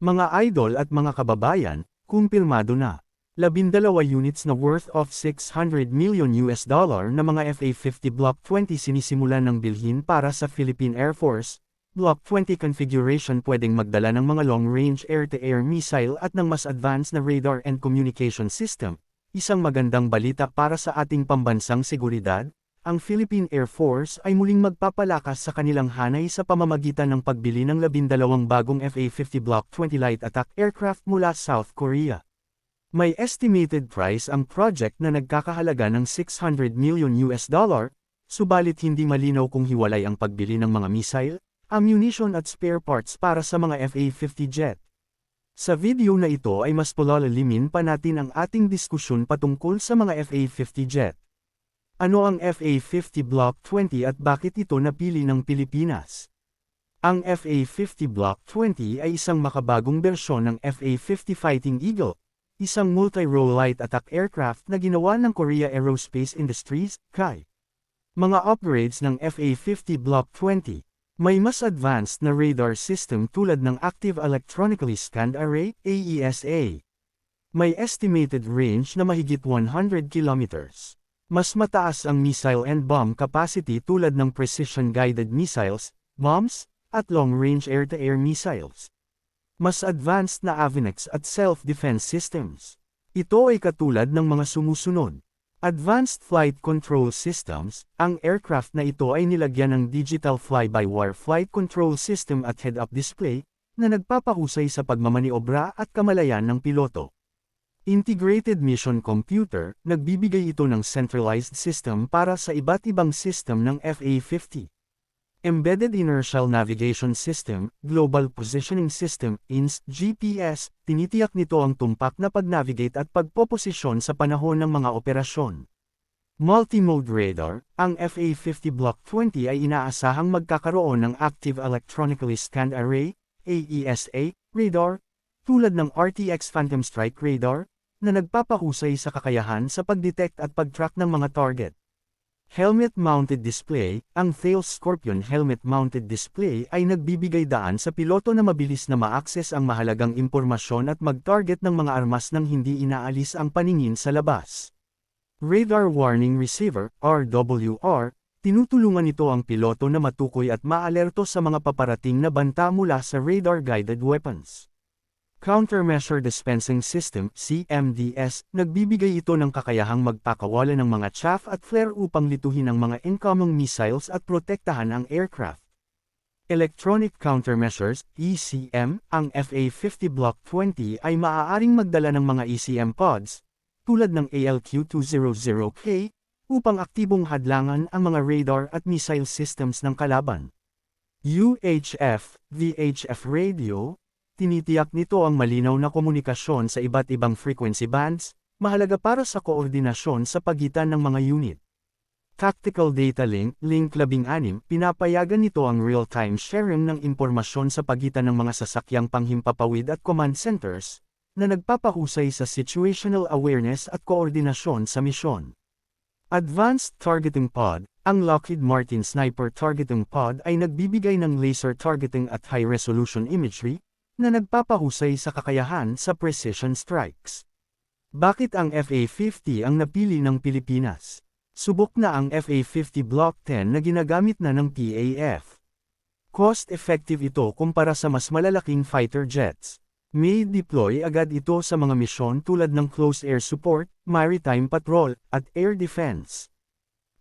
Mga idol at mga kababayan, kumpirmado na. Labindalawa units na worth of 600 million US dollar na mga FA-50 Block 20 sinisimulan ng bilhin para sa Philippine Air Force. Block 20 configuration pwedeng magdala ng mga long-range air-to-air missile at ng mas advanced na radar and communication system. Isang magandang balita para sa ating pambansang seguridad, ang Philippine Air Force ay muling magpapalakas sa kanilang hanay sa pamamagitan ng pagbili ng labindalawang bagong FA-50 Block 20 light attack aircraft mula South Korea. May estimated price ang project na nagkakahalaga ng 600 million US dollar, subalit hindi malinaw kung hiwalay ang pagbili ng mga missile, ammunition at spare parts para sa mga FA-50 jet. Sa video na ito ay mas palalimin pa natin ang ating diskusyon patungkol sa mga FA-50 jet. Ano ang FA-50 Block 20 at bakit ito napili ng Pilipinas? Ang FA-50 Block 20 ay isang makabagong bersyon ng FA-50 Fighting Eagle, isang multi-role light attack aircraft na ginawa ng Korea Aerospace Industries, KAI. Mga upgrades ng FA-50 Block 20, may mas advanced na radar system tulad ng Active Electronically Scanned Array, AESA. May estimated range na mahigit 100 kilometers. Mas mataas ang missile and bomb capacity tulad ng precision-guided missiles, bombs, at long-range air-to-air missiles mas advanced na Avinex at self-defense systems. Ito ay katulad ng mga sumusunod. Advanced Flight Control Systems, ang aircraft na ito ay nilagyan ng Digital Fly-by-Wire Flight Control System at head-up display, na nagpapahusay sa pagmamaniobra at kamalayan ng piloto. Integrated Mission Computer, nagbibigay ito ng centralized system para sa iba't ibang system ng FA-50. Embedded Inertial Navigation System, Global Positioning System, INS, GPS, tinitiyak nito ang tumpak na pag-navigate at pagpoposisyon sa panahon ng mga operasyon. Multimode Radar, ang FA-50 Block 20 ay inaasahang magkakaroon ng Active Electronically Scanned Array, AESA, radar, tulad ng RTX Phantom Strike Radar, na nagpapahusay sa kakayahan sa pag-detect at pag-track ng mga target. Helmet-mounted display, ang Thales Scorpion helmet-mounted display ay nagbibigay daan sa piloto na mabilis na ma-access ang mahalagang impormasyon at mag-target ng mga armas nang hindi inaalis ang paningin sa labas. Radar Warning Receiver, RWR, tinutulungan ito ang piloto na matukoy at maalerto sa mga paparating na banta mula sa radar-guided weapons. Countermeasure Dispensing System CMDS, nagbibigay ito ng kakayahang magpakawala ng mga chaff at flare upang lituhin ang mga incoming missiles at protektahan ang aircraft. Electronic Countermeasures ECM, ang FA-50 Block 20 ay maaaring magdala ng mga ECM pods, tulad ng ALQ-200K, upang aktibong hadlangan ang mga radar at missile systems ng kalaban. UHF, VHF radio, tinitiyak nito ang malinaw na komunikasyon sa iba't ibang frequency bands, mahalaga para sa koordinasyon sa pagitan ng mga unit. Tactical Data Link, Link 16, pinapayagan nito ang real-time sharing ng impormasyon sa pagitan ng mga sasakyang panghimpapawid at command centers, na nagpapahusay sa situational awareness at koordinasyon sa misyon. Advanced Targeting Pod, ang Lockheed Martin Sniper Targeting Pod ay nagbibigay ng laser targeting at high-resolution imagery, na nagpapahusay sa kakayahan sa precision strikes. Bakit ang FA-50 ang napili ng Pilipinas? Subok na ang FA-50 Block 10 na ginagamit na ng PAF. Cost-effective ito kumpara sa mas malalaking fighter jets. May deploy agad ito sa mga misyon tulad ng close air support, maritime patrol, at air defense.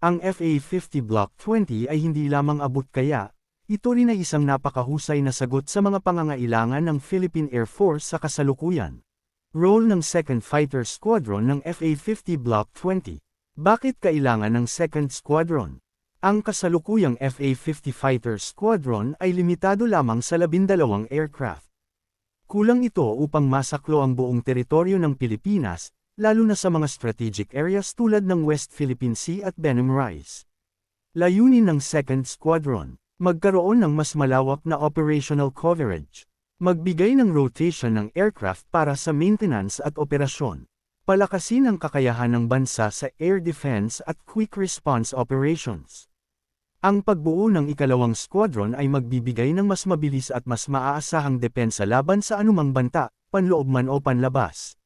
Ang FA-50 Block 20 ay hindi lamang abot kaya, ito rin ay isang napakahusay na sagot sa mga pangangailangan ng Philippine Air Force sa kasalukuyan. Role ng 2nd Fighter Squadron ng FA-50 Block 20. Bakit kailangan ng 2nd Squadron? Ang kasalukuyang FA-50 Fighter Squadron ay limitado lamang sa labindalawang aircraft. Kulang ito upang masaklo ang buong teritoryo ng Pilipinas, lalo na sa mga strategic areas tulad ng West Philippine Sea at Benham Rise. Layunin ng 2nd Squadron Magkaroon ng mas malawak na operational coverage. Magbigay ng rotation ng aircraft para sa maintenance at operasyon. Palakasin ang kakayahan ng bansa sa air defense at quick response operations. Ang pagbuo ng ikalawang squadron ay magbibigay ng mas mabilis at mas maaasahang depensa laban sa anumang banta, panloob man o panlabas.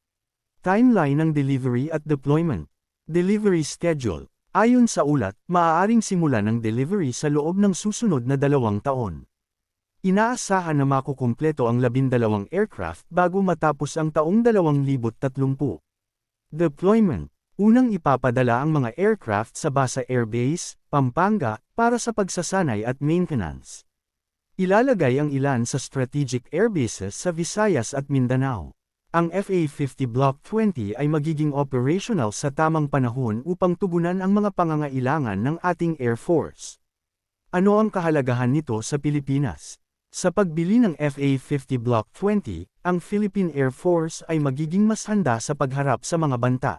Timeline ng delivery at deployment. Delivery schedule. Ayon sa ulat, maaaring simulan ng delivery sa loob ng susunod na dalawang taon. Inaasahan na makukumpleto ang labindalawang aircraft bago matapos ang taong 2030. Deployment. Unang ipapadala ang mga aircraft sa Basa Air Base, Pampanga, para sa pagsasanay at maintenance. Ilalagay ang ilan sa strategic airbases sa Visayas at Mindanao. Ang FA-50 Block 20 ay magiging operational sa tamang panahon upang tugunan ang mga pangangailangan ng ating Air Force. Ano ang kahalagahan nito sa Pilipinas? Sa pagbili ng FA-50 Block 20, ang Philippine Air Force ay magiging mas handa sa pagharap sa mga banta.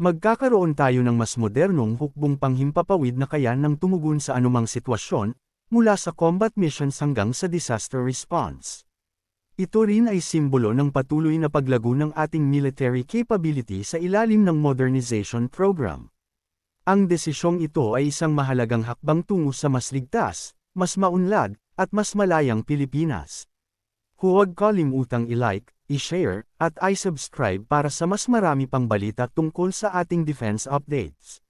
Magkakaroon tayo ng mas modernong hukbong panghimpapawid na kaya ng tumugon sa anumang sitwasyon, mula sa combat missions hanggang sa disaster response. Ito rin ay simbolo ng patuloy na paglago ng ating military capability sa ilalim ng modernization program. Ang desisyong ito ay isang mahalagang hakbang tungo sa mas ligtas, mas maunlad, at mas malayang Pilipinas. Huwag kalimutang i-like, i-share, at i-subscribe para sa mas marami pang balita tungkol sa ating defense updates.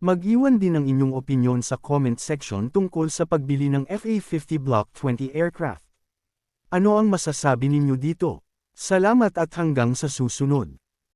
Mag-iwan din ng inyong opinyon sa comment section tungkol sa pagbili ng FA-50 Block 20 aircraft. Ano ang masasabi ninyo dito? Salamat at hanggang sa susunod.